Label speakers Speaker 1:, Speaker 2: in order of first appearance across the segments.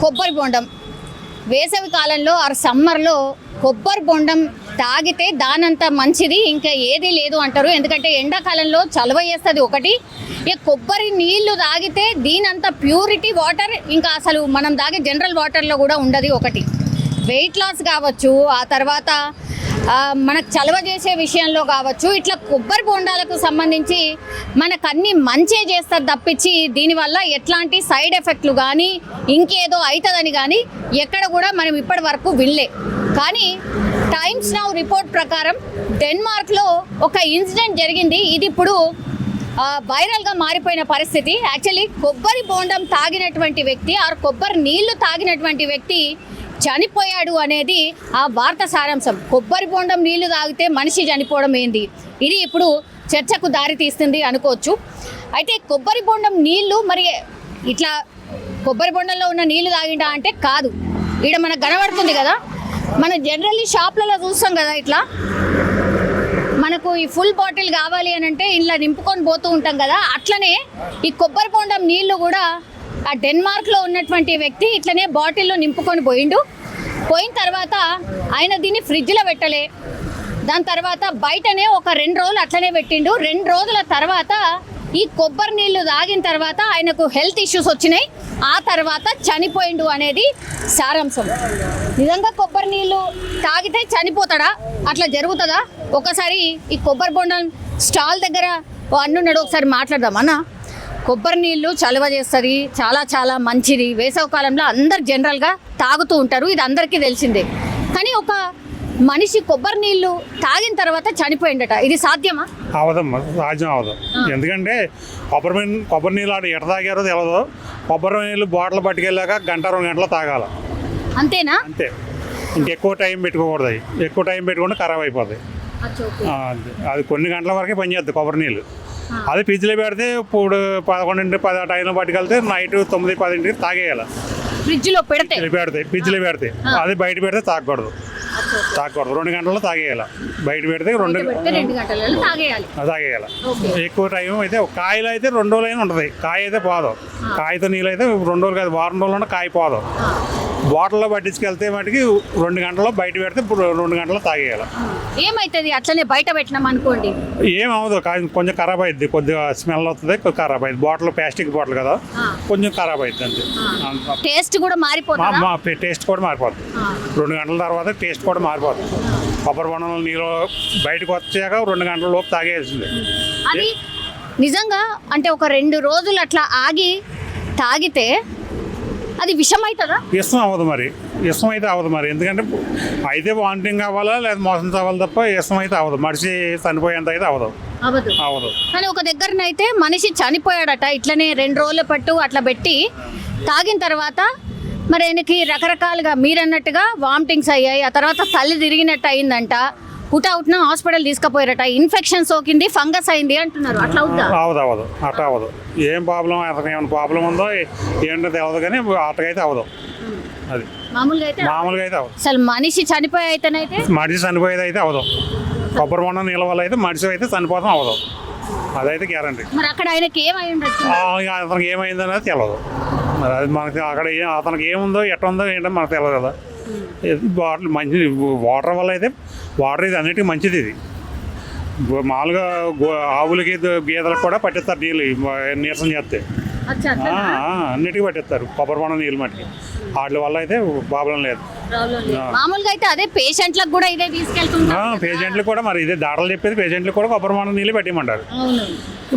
Speaker 1: కొబ్బరి బొండం. వేసవి కాలంలో ఆర్ సమ్మర్లో కొబ్బరి బొండం తాగితే దానంత మంచిది ఇంకా ఏది లేదు అంటారు. ఎందుకంటే ఎండాకాలంలో చలవ చేస్తుంది ఒకటి. ఇక కొబ్బరి నీళ్ళు తాగితే దీనంత ప్యూరిటీ వాటర్ ఇంకా అసలు మనం తాగే జనరల్ వాటర్లో కూడా ఉండదు ఒకటి. వెయిట్ లాస్ కావచ్చు ఆ తర్వాత మనకు చలవ చేసే విషయంలో కావచ్చు ఇట్లా కొబ్బరి బోండాలకు సంబంధించి మనకు అన్ని మంచే చేస్తారు తప్పించి దీనివల్ల ఎట్లాంటి సైడ్ ఎఫెక్ట్లు కానీ ఇంకేదో అవుతుందని కానీ ఎక్కడ కూడా మనం ఇప్పటి వరకు వినలే. కానీ టైమ్స్ నౌ రిపోర్ట్ ప్రకారం డెన్మార్క్లో ఒక ఇన్సిడెంట్ జరిగింది. ఇది ఇప్పుడు వైరల్గా మారిపోయిన పరిస్థితి. యాక్చువల్లీ కొబ్బరి బోండం తాగినటువంటి వ్యక్తి ఆ కొబ్బరి నీళ్ళు తాగినటువంటి వ్యక్తి చనిపోయాడు అనేది ఆ వార్త సారాంశం. కొబ్బరి బోండం నీళ్ళు తాగితే మనిషి చనిపోవడం ఏంది? ఇది ఇప్పుడు చర్చకు దారి తీస్తుంది అనుకోవచ్చు. అయితే కొబ్బరి బొండం నీళ్ళు మరి ఇట్లా కొబ్బరి బొండంలో ఉన్న నీళ్ళు తాగిండా అంటే కాదు. ఇక్కడ మనకు కనబడుతుంది కదా. మనం జనరల్లీ షాప్లలో చూస్తాం కదా ఇట్లా. మనకు ఈ ఫుల్ బాటిల్ కావాలి అని అంటే ఇలా నింపుకొని పోతూ ఉంటాం కదా. అట్లనే ఈ కొబ్బరి బొండం నీళ్ళు కూడా ఆ డెన్మార్క్లో ఉన్నటువంటి వ్యక్తి ఇట్లనే బాటిల్లో నింపుకొని పోయిండు. పోయిన తర్వాత ఆయన దీన్ని ఫ్రిడ్జ్లో పెట్టలే. దాని తర్వాత బయటనే ఒక రెండు రోజులు అట్లనే పెట్టిండు. రెండు రోజుల తర్వాత ఈ కొబ్బరి నీళ్ళు తాగిన తర్వాత ఆయనకు హెల్త్ ఇష్యూస్ వచ్చినాయి. ఆ తర్వాత చనిపోయిండు అనేది సారాంశం. నిజంగా కొబ్బరి నీళ్ళు తాగితే చనిపోతాడా? అట్లా జరుగుతుందా? ఒకసారి ఈ కొబ్బరి బొండం స్టాల్ దగ్గర ఓ అన్నున్నాడు ఒకసారి మాట్లాడదామన్నా కొబ్బరి నీళ్ళు చలువ చేస్తుంది చాలా చాలా మంచిది. వేసవి కాలంలో అందరు జనరల్గా తాగుతూ ఉంటారు ఇది అందరికీ తెలిసిందే. కానీ ఒక మనిషి కొబ్బరి నీళ్ళు తాగిన తర్వాత చనిపోయిండట. ఇది సాధ్యమా?
Speaker 2: అవదమ్మా సాధ్యం అవదు. ఎందుకంటే కొబ్బరి కొబ్బరి నీళ్ళు ఆడ ఎట తాగారో తెలియదు కొబ్బరి నీళ్ళు బాటిల్ పట్టుకెళ్ళాక గంట రెండు గంటలు తాగాల.
Speaker 1: అంతేనా?
Speaker 2: అంతే. ఇంకెక్కువ టైం పెట్టుకోకూడదు అవి ఎక్కువ టైం పెట్టుకుంటే ఖరాబ్ అయిపోతాయి అంతే. అది. కొన్ని గంటల వరకే పనిచేస్తుంది కొబ్బరి నీళ్ళు అది ఫ్రిడ్జ్లో పెడితే ఇప్పుడు పదకొండింటి పది టైంలో పట్టుకెళ్తే నైట్ తొమ్మిది పదింటికి తాగేయాలి.
Speaker 1: ఫ్రిడ్జ్లో పెడితే?
Speaker 2: ఫ్రిడ్జ్లో పెడితే ఫ్రిడ్జ్లో పెడితే. అది బయట పెడితే తాగకూడదు. తాగకూడదు. రెండు గంటల్లో తాగేయాలి. బయట పెడితే రెండు
Speaker 1: తాగేయాలి.
Speaker 2: ఎక్కువ టైం అయితే కాయలు అయితే రెండు రోజులు అయినా ఉంటుంది. కాయ అయితే పోదు. కాయతో నీళ్ళు అయితే రెండు రోజులు కాదు వారం రోజులు కాయ పోదు. బాటిల్లో పట్టించుకెళ్తే మటుకి రెండు గంటల్లో బయట పెడితే ఇప్పుడు రెండు గంటల్లో తాగేయాలి.
Speaker 1: ఏమైతుంది? అట్లనే బయట పెట్టినాం అనుకోండి.
Speaker 2: ఏం అవ్వదు. కాయ కొంచెం ఖరాబ్ అయింది కొద్దిగా స్మెల్ కొద్దిగా ఖరాబ్ అయింది బాటిల్ ప్లాస్టిక్ బాటిల్ కదా. కొంచెం ఖరాబ్ అయింది అంతే.
Speaker 1: టేస్ట్ కూడా మారిపోతుందా?
Speaker 2: టేస్ట్ కూడా మారిపోతుంది. రెండు గంటల తర్వాత టేస్ట్ కూడా మారిపోతుంది కొబ్బరి బొండంలో నీళ్ళు బయటకు వచ్చాక రెండు గంటల లోపు తాగేయాల్సిందే.
Speaker 1: అది నిజంగా అంటే ఒక రెండు రోజులు అట్లా ఆగి తాగితే అది విషం అవుతుందా
Speaker 2: ఇష్టం అవ్వదు మరి. ఇష్టం అయితే అవ్వదు మరి. ఎందుకంటే అయితే వామిటింగ్ అవ్వాలా లేదా మోసం అవ్వాలి తప్ప ఇష్టం అయితే అవ్వదు. మనిషి చనిపోయేంత అయితే అవ్వదు.
Speaker 1: అవ్వదు.
Speaker 2: అవ్వదు.
Speaker 1: కానీ ఒక దగ్గరనైతే మనిషి చనిపోయాడట. ఇట్లనే రెండు రోజుల పట్టు అట్లా పెట్టి తాగిన తర్వాత మరి ఆయనకి రకరకాలుగా మీరన్నట్టుగా వామిటింగ్స్ అయ్యాయి. ఆ తర్వాత తల్లి తిరిగినట్టు అయిందంట. హుటాహుట్న హాస్పిటల్ తీసుకుపోయారట. ఇన్ఫెక్షన్ సోకింది ఫంగస్ అయింది అంటున్నారు. అట్లా అవుతా
Speaker 2: అవ్వదు అవ్వదు అట్లా అవ్వదు ఏం ప్రాబ్లం అతనికి ఏమైనా ప్రాబ్లం ఉందో ఏంటో తెలియదు కానీ అట్టకైతే అవ్వదు అది.
Speaker 1: మామూలుగా అయితే
Speaker 2: మామూలుగా అయితే అవ్వదు
Speaker 1: అసలు మనిషి చనిపోయి అయితేనైతే
Speaker 2: మనిషి చనిపోయేది అయితే అవ్వదు కొబ్బరి బొండం నీళ్ళ వల్ల అయితే మనిషి అయితే చనిపోతాం అవ్వదు అదైతే గ్యారంటీ.
Speaker 1: మరి అక్కడ ఆయనకి ఏమై ఉండొచ్చు?
Speaker 2: అతనికి ఏమైందనేది తెలియదు మరి అది మనకి అక్కడ అతనికి ఏముందో ఎట్ట ఉందో ఏంటో మనకు తెలియదు కదా. బాటిల్ మంచిది వాటర్ వల్ల అయితే వాటర్ ఇది అన్నిటికీ మంచిది ఇది. మామూలుగా ఆవులకి గేదెలకు కూడా పట్టిస్తారు నీళ్ళు నీరసం చేస్తే. అన్నిటికీ పట్టిస్తారు కొబ్బరి బొండం నీళ్ళు మట్టుకి. వాటి వల్ల అయితే ప్రాబ్లం లేదు.
Speaker 1: మామూలుగా అయితే అదే పేషెంట్లకు కూడా ఇదే తీసుకెళ్తుంటారు
Speaker 2: పేషెంట్లు కూడా మరి ఇదే దాటలు చెప్పేది పేషెంట్లు కూడా కొబ్బరి బొండం నీళ్ళు పెట్టిమంటారు.
Speaker 1: అవును.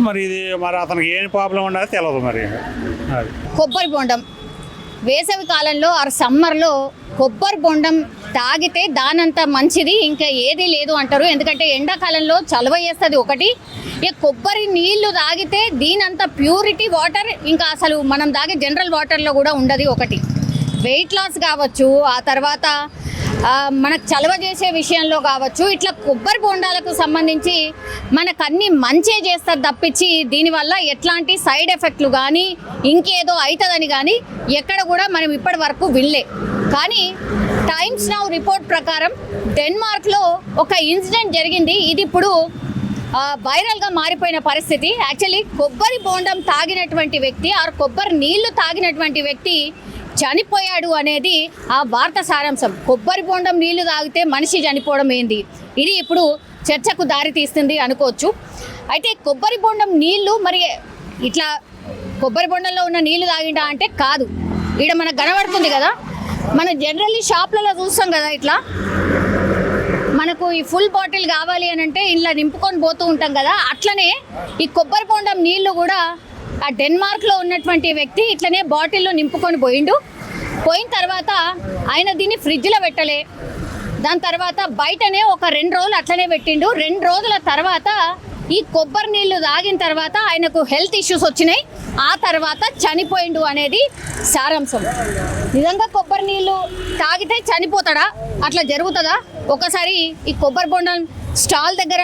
Speaker 2: మరి ఇది మరి అతనికి ఏం ప్రాబ్లం ఉండదు తెలియదు మరి.
Speaker 1: కొబ్బరి బొండం. వేసవి కాలంలో ఆ సమ్మర్లో కొబ్బరి బొండం తాగితే దానంత మంచిది ఇంకా ఏది లేదు అంటారు. ఎందుకంటే ఎండాకాలంలో చలవ చేస్తుంది ఒకటి. ఇక కొబ్బరి నీళ్ళు తాగితే దీనంత ప్యూరిటీ వాటర్ ఇంకా అసలు మనం తాగే జనరల్ వాటర్లో కూడా ఉండదు ఒకటి. వెయిట్ లాస్ కావచ్చు ఆ తర్వాత మనకు చలవ చేసే విషయంలో కావచ్చు ఇట్లా కొబ్బరి బోండాలకు సంబంధించి మనకు అన్ని మంచే చేస్తారు తప్పించి దీనివల్ల ఎట్లాంటి సైడ్ ఎఫెక్ట్లు కానీ ఇంకేదో అవుతుందని కానీ ఎక్కడ కూడా మనం ఇప్పటి వరకు వినలే. కానీ టైమ్స్ నౌ రిపోర్ట్ ప్రకారం డెన్మార్క్లో ఒక ఇన్సిడెంట్ జరిగింది. ఇది ఇప్పుడు వైరల్గా మారిపోయిన పరిస్థితి. యాక్చువల్లీ కొబ్బరి బోండం తాగినటువంటి వ్యక్తి ఆ కొబ్బరి నీళ్ళు తాగినటువంటి వ్యక్తి చనిపోయాడు అనేది ఆ వార్త సారాంశం. కొబ్బరి బొండం నీళ్ళు తాగితే మనిషి చనిపోవడం ఏంది? ఇది ఇప్పుడు చర్చకు దారి తీస్తుంది అనుకోవచ్చు. అయితే కొబ్బరి బొండం నీళ్ళు మరి ఇట్లా కొబ్బరి బొండంలో ఉన్న నీళ్ళు తాగిండా అంటే కాదు. ఇక్కడ మనకు కనబడుతుంది కదా. మన జనరల్లీ షాప్లలో చూస్తాం కదా ఇట్లా. మనకు ఈ ఫుల్ బాటిల్ కావాలి అని అంటే ఇలా నింపుకొని పోతూ ఉంటాం కదా. అట్లనే ఈ కొబ్బరి బొండం నీళ్ళు కూడా ఆ డెన్మార్క్లో ఉన్నటువంటి వ్యక్తి ఇట్లనే బాటిల్లో నింపుకొని పోయిండు. పోయిన తర్వాత ఆయన దీన్ని ఫ్రిడ్జ్లో పెట్టలే. దాని తర్వాత బయటనే ఒక రెండు రోజులు అట్లనే పెట్టిండు. రెండు రోజుల తర్వాత ఈ కొబ్బరి నీళ్ళు తాగిన తర్వాత ఆయనకు హెల్త్ ఇష్యూస్ వచ్చినాయి. ఆ తర్వాత చనిపోయిండు అనేది సారాంశం. నిజంగా కొబ్బరి నీళ్ళు తాగితే చనిపోతాడా? అట్లా జరుగుతుందా? ఒకసారి ఈ కొబ్బరి బొండం స్టాల్ దగ్గర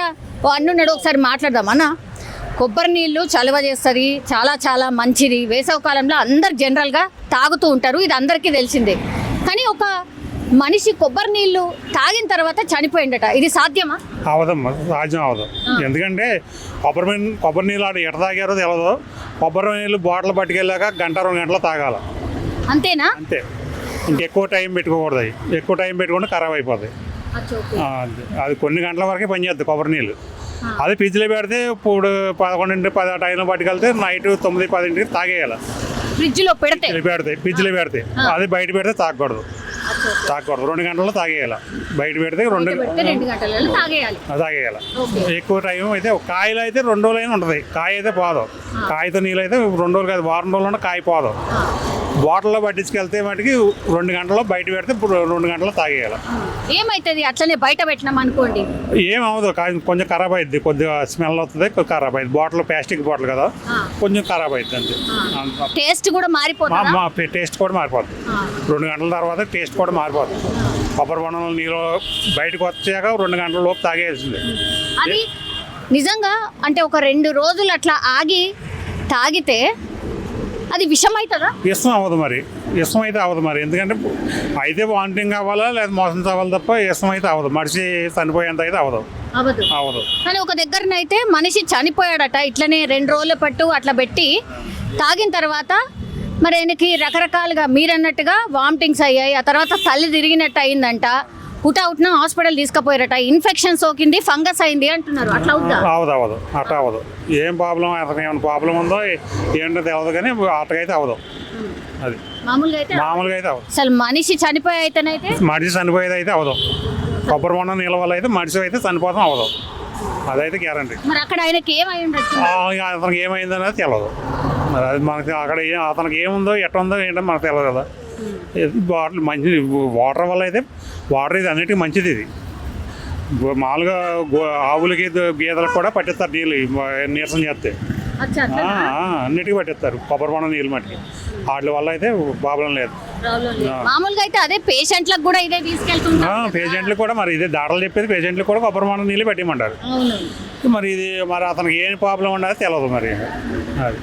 Speaker 1: అన్నున్నాడు ఒకసారి మాట్లాడదాం అన్నా? కొబ్బరి నీళ్ళు చలువ చేస్తుంది చాలా చాలా మంచిది. వేసవి కాలంలో అందరు జనరల్గా తాగుతూ ఉంటారు ఇది అందరికీ తెలిసిందే. కానీ ఒక మనిషి కొబ్బరి నీళ్ళు తాగిన తర్వాత చనిపోయిందట ఇది సాధ్యమా?
Speaker 2: అవదమ్మా సాధ్యం అవదు. ఎందుకంటే కొబ్బరి కొబ్బరి నీళ్ళు ఆడ ఎట తాగారో తెలియదు కొబ్బరి నీళ్ళు బాటిల్ పట్టుకెళ్ళాక గంట రెండు గంటలు తాగాల.
Speaker 1: అంతేనా?
Speaker 2: అంతే. ఇంకెక్కువ టైం పెట్టుకోకూడదు ఎక్కువ టైం పెట్టుకుంటే ఖరాబ్ అంతే. అది. కొన్ని గంటల వరకే పనిచేస్తుంది కొబ్బరి నీళ్ళు. అది ఫ్రిడ్జ్లో పెడితే ఇప్పుడు పదకొండింటి పది టైంలో పట్టుకెళ్తే నైట్ తొమ్మిది పదింటికి తాగేయాలి.
Speaker 1: ఫ్రిడ్జ్లో పెడితే?
Speaker 2: ఫ్రిడ్జ్లో పెడితే ఫ్రిడ్జ్లో పెడితే. అది బయట పెడితే తాగకూడదు. తాగకూడదు. రెండు గంటల్లో తాగేయాలి. బయట పెడితే రెండు
Speaker 1: తాగేయాలి.
Speaker 2: ఎక్కువ టైం అయితే కాయలు అయితే రెండు రోజులు అయినా ఉంటుంది. కాయ అయితే పోదు. కాయతో నీళ్ళు అయితే రెండు రోజులు కాదు వారం రోజులు కాయ పోదు. బాటిల్లో పట్టించుకెళ్తే మటుకి రెండు గంటల్లో బయట పెడితే ఇప్పుడు రెండు గంటల్లో తాగేయాలి.
Speaker 1: ఏమైతుంది? అట్లనే బయట పెట్టినాం అనుకోండి.
Speaker 2: ఏం అవ్వదు. కా- కొంచెం ఖరాబ్ అయింది కొద్దిగా స్మెల్ వస్తుంది ఖరాబ్ అయింది బాటిల్ ప్లాస్టిక్ బాటిల్ కదా. కొంచెం ఖరాబ్ అయింది అంతే.
Speaker 1: టేస్ట్ కూడా మారిపోతుందా?
Speaker 2: టేస్ట్ కూడా మారిపోతుంది. రెండు గంటల తర్వాత టేస్ట్ కూడా మారిపోతుంది కొబ్బరి బొండంలో నీళ్ళు బయటకు వచ్చాక రెండు గంటల లోపు తాగేయాల్సిందే.
Speaker 1: అది నిజంగా అంటే ఒక రెండు రోజులు అట్లా ఆగి తాగితే అది విషం అవుతుందా
Speaker 2: ఇష్టం అవ్వదు మరి. ఇష్టం అయితే అవ్వదు మరి. ఎందుకంటే అయితే వామిటింగ్ అవ్వాలా లేదా మోసం అవ్వాలి తప్ప ఇష్టం అయితే అవ్వదు. మనిషి చనిపోయేంత అయితే అవ్వదు.
Speaker 1: అవ్వదు.
Speaker 2: అవ్వదు.
Speaker 1: కానీ ఒక దగ్గరనైతే మనిషి చనిపోయాడట. ఇట్లనే రెండు రోజుల పట్టు అట్లా పెట్టి తాగిన తర్వాత మరి ఆయనకి రకరకాలుగా మీరన్నట్టుగా వామిటింగ్స్ అయ్యాయి. ఆ తర్వాత తల్లి తిరిగినట్టు అయిందంట. హుటాహుట్న హాస్పిటల్ తీసుకుపోయారట. ఇన్ఫెక్షన్ సోకింది ఫంగస్ అయింది అంటున్నారు. అట్లా అవుతా
Speaker 2: అవ్వదు అవ్వదు అట్ట అవ్వదు ఏం ప్రాబ్లం అతనికి ఏమైనా ప్రాబ్లం ఉందో ఏంటో తెలియదు కానీ అట్టకైతే అవ్వదు అది.
Speaker 1: మామూలుగా అయితే
Speaker 2: మామూలుగా అయితే అవ్వదు
Speaker 1: అసలు మనిషి చనిపోయి అయితేనైతే?
Speaker 2: మనిషి చనిపోయేది అయితే అవ్వదు కొబ్బరి బొండం నీళ్ళ వల్ల అయితే మనిషి అయితే చనిపోతాం అవ్వదు అదైతే గ్యారంటీ.
Speaker 1: మరి అక్కడ ఆయనకి ఏమై ఉండొచ్చు?
Speaker 2: అతనికి ఏమైంది అనేది తెలియదు మరి అది మనకి అక్కడ ఏ- అతనికి ఏముందో ఎట్ట ఉందో ఏంటో మనకు తెలియదు కదా. బాటిల్ మంచిది వాటర్ వల్ల అయితే వాటర్ ఇది అన్నిటికీ మంచిది ఇది. మామూలుగా ఆవులకి గేదెలకు కూడా పట్టిస్తారు నీళ్ళు నీరసం చేస్తే. అన్నిటికీ పట్టిస్తారు కొబ్బరి బొండం నీళ్ళు మట్టికి వాటి వల్ల అయితే ప్రాబ్లం లేదు.
Speaker 1: మామూలుగా అయితే అదే పేషెంట్లకు కూడా ఇదే తీసుకెళ్తుంటారు
Speaker 2: పేషెంట్లు కూడా మరి ఇదే దాటలు చెప్పేది పేషెంట్లు కూడా కొబ్బరి బొండం నీళ్ళు పెట్టిమంటారు.
Speaker 1: అవును.
Speaker 2: మరి ఇది మరి అతనికి ఏం ప్రాబ్లం ఉండదు తెలియదు మరి. అది.